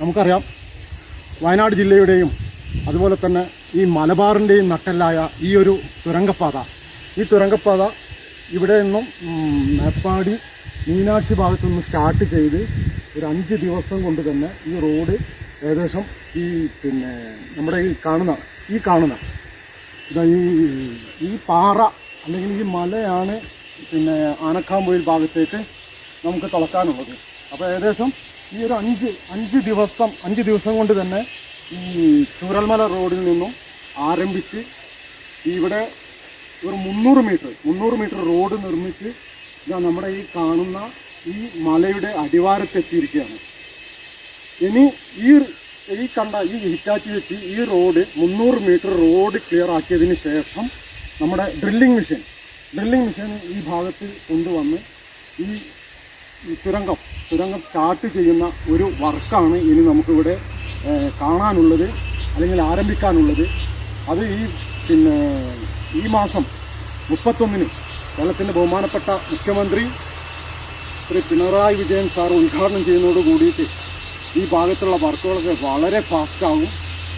നമുക്കറിയാം വയനാട് ജില്ലയുടെയും അതുപോലെ തന്നെ ഈ മലബാറിന്റെയും നട്ടെല്ലായ ഈ ഒരു തുരങ്കപ്പാത. ഈ തുരങ്കപ്പാത ഇവിടെ നിന്നും മേപ്പാടി മീനാക്ഷി ഭാഗത്തു നിന്ന് സ്റ്റാർട്ട് ചെയ്ത് ഒരു അഞ്ച് ദിവസം കൊണ്ട് തന്നെ ഈ റോഡ് ഏകദേശം ഈ പിന്നെ നമ്മുടെ ഈ കാണുന്ന ഈ കാണുന്ന ഇതാ ഈ ഈ പാറ അല്ലെങ്കിൽ ഈ മലയാണ് പിന്നെ ആനക്കാമ്പൊയിൽ ഭാഗത്തേക്ക് നമുക്ക് തളക്കാനുള്ളത്. അപ്പോൾ ഏകദേശം ഈ ഒരു അഞ്ച് അഞ്ച് ദിവസം അഞ്ച് ദിവസം കൊണ്ട് തന്നെ ഈ ചൂരൽമല റോഡിൽ നിന്നും ആരംഭിച്ച് ഇവിടെ ഒരു മുന്നൂറ് മീറ്റർ മുന്നൂറ് മീറ്റർ റോഡ് നിർമ്മിച്ച് ഇതാ നമ്മുടെ ഈ കാണുന്ന ഈ മലയുടെ അടിവാരത്തെത്തിയിരിക്കുകയാണ്. ഇനി ഈ ഈ കണ്ട ഈ ഹിറ്റാച്ചി വെച്ച് ഈ റോഡ് മുന്നൂറ് മീറ്റർ റോഡ് ക്ലിയർ ആക്കിയതിന് ശേഷം നമ്മുടെ ഡ്രില്ലിംഗ് മെഷീൻ ഡ്രില്ലിംഗ് മെഷീൻ ഈ ഭാഗത്ത് കൊണ്ടുവന്ന് ഈ തുരങ്കം തുരങ്കം സ്റ്റാർട്ട് ചെയ്യുന്ന ഒരു വർക്കാണ് ഇനി നമുക്കിവിടെ കാണാനുള്ളത് അല്ലെങ്കിൽ ആരംഭിക്കാനുള്ളത്. അത് ഈ പിന്നെ ഈ മാസം മുപ്പത്തൊന്നിന് കേരളത്തിന്റെ ബഹുമാനപ്പെട്ട മുഖ്യമന്ത്രി ശ്രീ പിണറായി വിജയൻ സാർ ഉദ്ഘാടനം ചെയ്യുന്നതോട് കൂടിയിട്ട് ഈ ഭാഗത്തുള്ള വർക്കുകളൊക്കെ വളരെ ഫാസ്റ്റ് ആകും